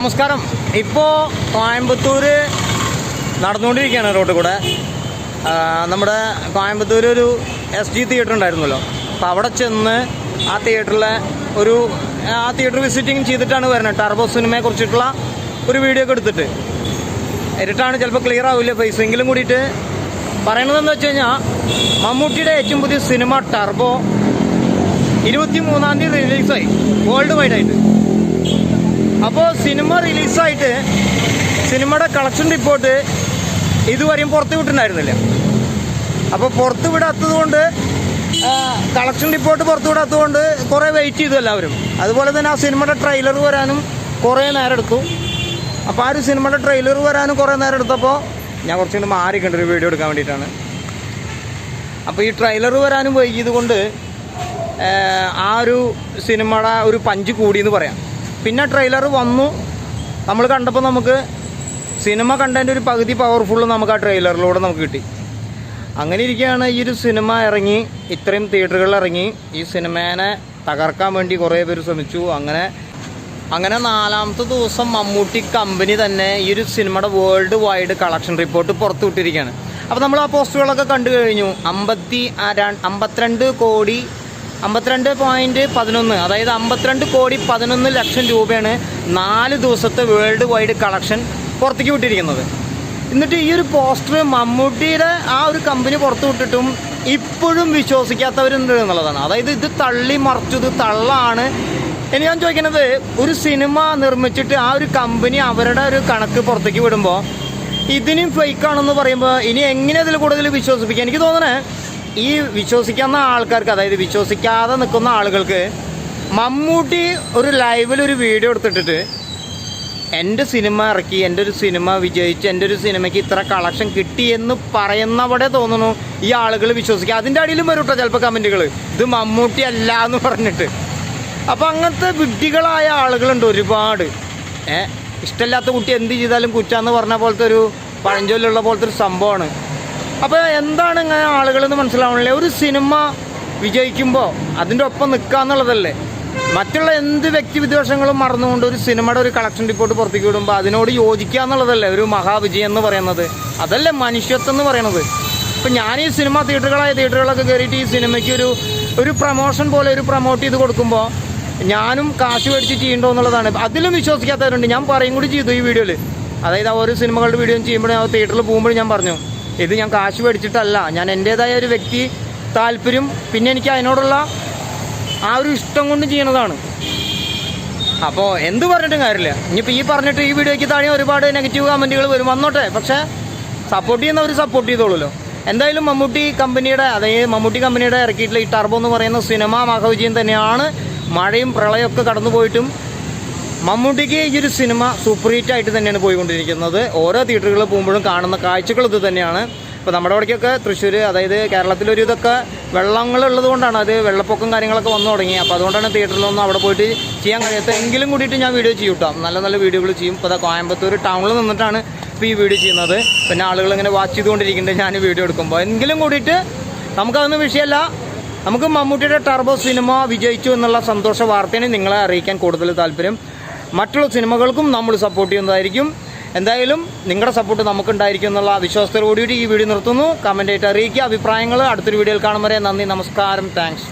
നമസ്കാരം. ഇപ്പോൾ കോയമ്പത്തൂർ നടന്നുകൊണ്ടിരിക്കുകയാണ് റോഡ് കൂടെ. നമ്മുടെ കോയമ്പത്തൂർ ഒരു എസ് ജി തിയേറ്റർ ഉണ്ടായിരുന്നല്ലോ. അപ്പോൾ അവിടെ ചെന്ന് ആ തിയേറ്ററിലെ ഒരു ആ തിയേറ്റർ വിസിറ്റിംഗ് ചെയ്തിട്ടാണ് വരുന്നത് ടർബോ സിനിമയെ കുറിച്ചിട്ടുള്ള ഒരു വീഡിയോ ഒക്കെ എടുത്തിട്ട്. ഇരുട്ടാണ് ചിലപ്പോൾ ക്ലിയർ ആവില്ല ഫേസ് എങ്കിലും കൂടിയിട്ട് പറയണതെന്ന് വെച്ച് കഴിഞ്ഞാൽ മമ്മൂട്ടിയുടെ ഏറ്റവും പുതിയ സിനിമ ടർബോ ഇരുപത്തി മൂന്നാം തീയതി റിലീസായി വേൾഡ് വൈഡ് ആയിട്ട്. അപ്പോൾ സിനിമ റിലീസായിട്ട് സിനിമയുടെ കളക്ഷൻ റിപ്പോർട്ട് ഇതുവരെയും പുറത്തു വിട്ടിട്ടുണ്ടായിരുന്നില്ല. അപ്പോൾ പുറത്തു വിടാത്തത് കൊണ്ട് കളക്ഷൻ റിപ്പോർട്ട് പുറത്തു വിടാത്തത് കൊണ്ട് കുറേ വെയിറ്റ് ചെയ്തു എല്ലാവരും. അതുപോലെ തന്നെ ആ സിനിമയുടെ ട്രെയിലർ വരാനും കുറേ നേരം എടുത്തു. അപ്പോൾ ആ ഒരു സിനിമയുടെ ട്രെയിലർ വരാനും കുറേ നേരം എടുത്തപ്പോൾ ഞാൻ കുറച്ചുകൂടി മാറിക്കണ്ട ഒരു വീഡിയോ എടുക്കാൻ വേണ്ടിയിട്ടാണ്. അപ്പോൾ ഈ ട്രെയിലർ വരാനും വൈകിയത് കൊണ്ട് ആ ഒരു സിനിമയുടെ ഒരു പഞ്ച് കൂടിയെന്ന് പറയാം. പിന്നെ ട്രെയിലർ വന്നു. നമ്മൾ കണ്ടപ്പോൾ നമുക്ക് സിനിമ കണ്ടതിന്റെ ഒരു പകുതി പവർഫുള്ള് നമുക്ക് ആ ട്രെയിലറിലൂടെ നമുക്ക് കിട്ടി. അങ്ങനെ ഇരിക്കുകയാണ് ഈ ഒരു സിനിമ ഇറങ്ങി. ഇത്രയും തിയേറ്ററുകളിൽ ഇറങ്ങി. ഈ സിനിമേനെ തകർക്കാൻ വേണ്ടി കുറേ പേര് ശ്രമിച്ചു. അങ്ങനെ അങ്ങനെ നാലാമത്തെ ദിവസം മമ്മൂട്ടി കമ്പനി തന്നെ ഈ ഒരു സിനിമയുടെ വേൾഡ് വൈഡ് കളക്ഷൻ റിപ്പോർട്ട് പുറത്തു വിട്ടിരിക്കുകയാണ്. അപ്പോൾ നമ്മൾ ആ പോസ്റ്ററുകളൊക്കെ കണ്ടു കഴിഞ്ഞു. അമ്പത്തി അമ്പത്തിരണ്ട് കോടി അമ്പത്തിരണ്ട് പോയിന്റ് പതിനൊന്ന്. അതായത് അമ്പത്തിരണ്ട് കോടി പതിനൊന്ന് ലക്ഷം രൂപയാണ് നാല് ദിവസത്തെ വേൾഡ് വൈഡ് കളക്ഷൻ പുറത്തേക്ക് വിട്ടിരിക്കുന്നത്. എന്നിട്ട് ഈ ഒരു പോസ്റ്റർ മമ്മൂട്ടിയുടെ ആ ഒരു കമ്പനി പുറത്തു വിട്ടിട്ടും ഇപ്പോഴും വിശ്വസിക്കാത്തവരുണ്ട് എന്നുള്ളതാണ്. അതായത് ഇത് തള്ളി മറിച്ചു ഇത് തള്ളാണ്. ഇനി ഞാൻ ചോദിക്കുന്നത് ഒരു സിനിമ നിർമ്മിച്ചിട്ട് ആ ഒരു കമ്പനി അവരുടെ ഒരു കണക്ക് പുറത്തേക്ക് വിടുമ്പോൾ ഇതിനും ഫേക്കാണെന്ന് പറയുമ്പോൾ ഇനി എങ്ങനെ അതിൽ കൂടുതൽ വിശ്വസിപ്പിക്കുക എനിക്ക് തോന്നണേ ഈ വിശ്വസിക്കുന്ന ആൾക്കാർക്ക് അതായത് വിശ്വസിക്കാതെ നിൽക്കുന്ന ആളുകൾക്ക് മമ്മൂട്ടി ഒരു ലൈവിൽ ഒരു വീഡിയോ എടുത്തിട്ടിട്ട് എന്റെ സിനിമ ഇറക്കി എന്റെ ഒരു സിനിമ വിജയിച്ച് എന്റെ ഒരു സിനിമയ്ക്ക് ഇത്ര കളക്ഷൻ കിട്ടി എന്ന് പറയുന്നവിടെ തോന്നുന്നു ഈ ആളുകൾ വിശ്വസിക്കുക. അതിന്റെ അടിയിലും വരും കേട്ടോ ചിലപ്പോൾ കമന്റുകൾ ഇത് മമ്മൂട്ടി അല്ല എന്ന് പറഞ്ഞിട്ട്. അപ്പോൾ അങ്ങനത്തെ വിഡ്ഢികളായ ആളുകളുണ്ട് ഒരുപാട്. ഏഹ് ഇഷ്ടമില്ലാത്ത കുട്ടി എന്ത് ചെയ്താലും കുറ്റാന്ന് പറഞ്ഞ പോലത്തെ ഒരു പഴഞ്ചൊല്ലുള്ള പോലത്തെ ഒരു സംഭവമാണ്. അപ്പോൾ എന്താണ് ഇങ്ങനെ ആളുകളെന്ന് മനസ്സിലാവണില്ലേ? ഒരു സിനിമ വിജയിക്കുമ്പോൾ അതിന്റെ ഒപ്പം നിൽക്കുക എന്നുള്ളതല്ലേ? മറ്റുള്ള എന്ത് വ്യക്തി വ്യക്തിവിദ്വേഷങ്ങളും മറന്നുകൊണ്ട് ഒരു സിനിമയുടെ ഒരു കളക്ഷൻ റിപ്പോർട്ട് പുറത്തേക്ക് വിടുമ്പോൾ അതിനോട് യോജിക്കുക എന്നുള്ളതല്ലേ? ഒരു മഹാവിജയം എന്ന് പറയുന്നത്. അതല്ലേ മനുഷ്യത്വം എന്ന് പറയുന്നത് ഇപ്പം ഞാൻ ഈ സിനിമ തിയേറ്ററുകളായ തിയേറ്ററുകളൊക്കെ കയറിയിട്ട് ഈ സിനിമയ്ക്ക് ഒരു ഒരു പ്രൊമോഷൻ പോലെ ഒരു പ്രൊമോട്ട് ചെയ്ത് കൊടുക്കുമ്പോൾ ഞാനും കാശ് മേടിച്ച് ചെയ്യണ്ടോ എന്നുള്ളതാണ്. അതിലും വിശ്വസിക്കാത്തവരുണ്ട്. ഞാൻ പറയും കൂടി ചെയ്തു ഈ വീഡിയോയിൽ അതായത് ആ ഓരോ സിനിമകളുടെ വീഡിയോ ചെയ്യുമ്പോൾ തിയേറ്ററിൽ പോകുമ്പോൾ ഞാൻ പറഞ്ഞു. ഇത് ഞാൻ കാശ് മേടിച്ചിട്ടല്ല. ഞാൻ എന്റെതായ ഒരു വ്യക്തി താല്പര്യം പിന്നെ എനിക്ക് അതിനോടുള്ള ആ ഒരു ഇഷ്ടം കൊണ്ട് ചെയ്യണതാണ്. അപ്പോൾ എന്ത് പറഞ്ഞിട്ടും കാര്യമില്ല. ഇനിയിപ്പോൾ ഈ പറഞ്ഞിട്ട് ഈ വീഡിയോയ്ക്ക് താഴെ ഒരുപാട് നെഗറ്റീവ് കമന്റുകൾ വരും. വന്നോട്ടെ. പക്ഷേ സപ്പോർട്ട് ചെയ്യുന്നവർ സപ്പോർട്ട് ചെയ്തോളൂല്ലോ എന്തായാലും മമ്മൂട്ടി കമ്പനിയുടെ അതായത് മമ്മൂട്ടി കമ്പനിയുടെ ഇറക്കിയിട്ടുള്ള ഈ ടർബോ എന്ന് പറയുന്ന സിനിമ മഹവിജയം തന്നെയാണ്. മഴയും പ്രളയമൊക്കെ കടന്നു പോയിട്ടും മമ്മൂട്ടിക്ക് ഈ ഒരു സിനിമ സൂപ്പർ ഹിറ്റ് ആയിട്ട് തന്നെയാണ് പോയിക്കൊണ്ടിരിക്കുന്നത്. ഓരോ തിയേറ്ററുകളിൽ പോകുമ്പോഴും കാണുന്ന കാഴ്ചകൾ ഇത് തന്നെയാണ്. ഇപ്പോൾ നമ്മുടെ അവിടേക്കൊക്കെ തൃശ്ശൂർ അതായത് കേരളത്തിലൊരു ഇതൊക്കെ വെള്ളങ്ങളുള്ളത് കൊണ്ടാണ്. അത് വെള്ളപ്പൊക്കം കാര്യങ്ങളൊക്കെ വന്നു തുടങ്ങി. അപ്പോൾ അതുകൊണ്ടാണ് തിയേറ്ററിലൊന്നും അവിടെ പോയിട്ട് ചെയ്യാൻ കഴിയാത്ത എങ്കിലും കൂടിയിട്ട് ഞാൻ വീഡിയോ ചെയ്യും കേട്ടോ നല്ല നല്ല വീഡിയോകൾ ചെയ്യും. ഇപ്പോൾ കോയമ്പത്തൂർ ടൗണിൽ നിന്നിട്ടാണ് ഇപ്പോൾ ഈ വീഡിയോ ചെയ്യുന്നത്. പിന്നെ ആളുകൾ ഇങ്ങനെ വാച്ച് ചെയ്തുകൊണ്ടിരിക്കുന്നുണ്ട് ഞാൻ വീഡിയോ എടുക്കുമ്പോൾ എങ്കിലും കൂടിയിട്ട് നമുക്കതൊന്നും വിഷയമല്ല. നമുക്ക് മമ്മൂട്ടിയുടെ ടർബോ സിനിമ വിജയിച്ചു എന്നുള്ള സന്തോഷ വാർത്തയാണ് നിങ്ങളെ അറിയിക്കാൻ കൂടുതൽ താല്പര്യം. മറ്റുള്ള സിനിമകൾക്കും നമ്മൾ സപ്പോർട്ട് ചെയ്യുന്നതായിരിക്കും. എന്തായാലും നിങ്ങളുടെ സപ്പോർട്ട് നമുക്കുണ്ടായിരിക്കും എന്നുള്ള വിശ്വാസത്തോടുകൂടി ഈ വീഡിയോ നിർത്തുന്നു. കമന്റ് ആയിട്ട് അറിയിക്കുക. അഭിപ്രായങ്ങൾ അടുത്തൊരു വീഡിയോയിൽ കാണും വരെ. നന്ദി നമസ്കാരം. താങ്ക്സ്